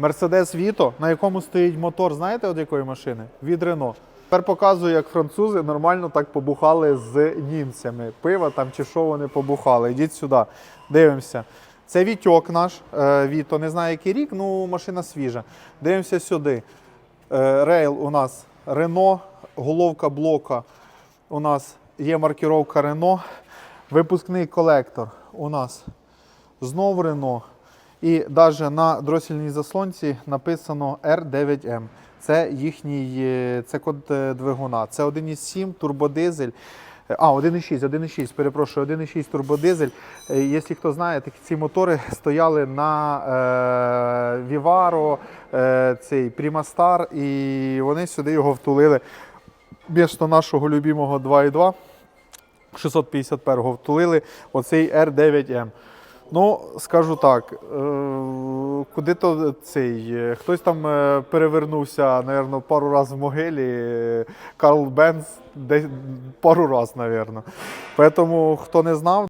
Mercedes Vito, на якому стоїть мотор, знаєте, від якої машини? Від Renault. Тепер показую, як французи нормально так побухали з німцями. Пива там чи що вони побухали. Йдіть сюди, дивимося. Це Вітьок наш, е, Віто, не знаю який рік, ну машина свіжа. Дивимося сюди. Е, Рейл у нас Рено, головка блока у нас є маркіровка Рено. Випускний колектор у нас знову Рено. І навіть на дросільній заслонці написано R9M. Це їхній е, це код е, двигуна. Це 1,7 турбодизель. А, 1,6, 1,6, перепрошую, 1,6 турбодизель. Е, Якщо хто знає, так ці мотори стояли на е, Vivaro, е, цей Primastar, і вони сюди його втулили. Вмісто нашого любимого 2.2 651-го втулили оцей R9M. Ну, скажу так, е, куди то цей. е, Хтось там е, перевернувся, напевно, пару разів в могилі. Карл Бенц десь пару разів, напевно. Тому, хто не знав,